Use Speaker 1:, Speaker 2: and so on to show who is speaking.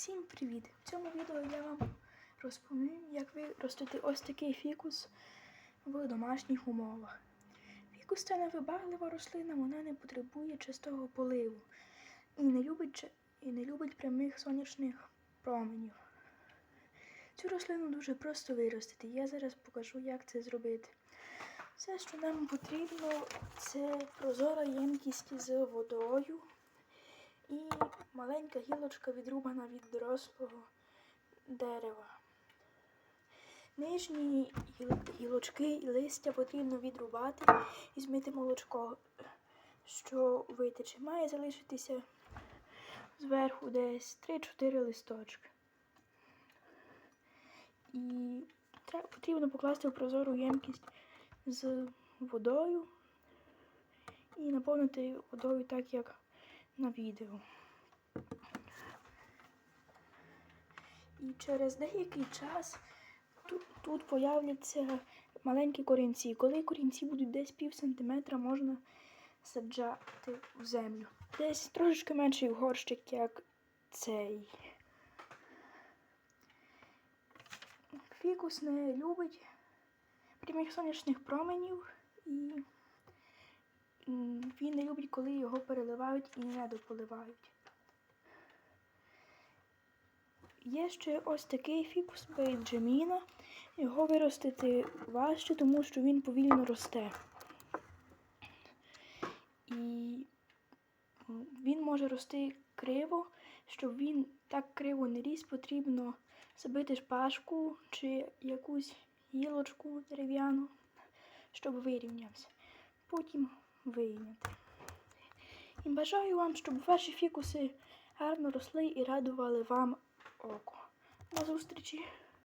Speaker 1: Всім привіт! В цьому відео я вам розповім, як виростити ось такий фікус в домашніх умовах. Фікус це невибаглива рослина, вона не потребує частого поливу і не любить, і не любить прямих сонячних променів. Цю рослину дуже просто виростити. Я зараз покажу, як це зробити. Все, що нам потрібно, це прозора ємкість з водою і маленька гілочка відрубана від дорослого дерева. Нижні гілочки і листя потрібно відрубати і змити молочко, що витече. Має залишитися зверху десь 3-4 листочки. І потрібно покласти в прозору ємкість з водою і наповнити водою так, як на відео. І через деякий час тут, тут появляться маленькі корінці. Коли корінці будуть десь пів сантиметра, можна саджати в землю. Десь трошечки менший горщик, як цей. Фікус не любить прямих сонячних променів і він не любить, коли його переливають і не дополивають. Є ще ось такий фікус бейджаміна. Його виростити важче, тому що він повільно росте. І він може рости криво. Щоб він так криво не ріс, потрібно забити шпажку чи якусь гілочку дерев'яну, щоб вирівнявся. Потім вийняти. І бажаю вам, щоб ваші фікуси гарно росли і радували вам око. До зустрічі!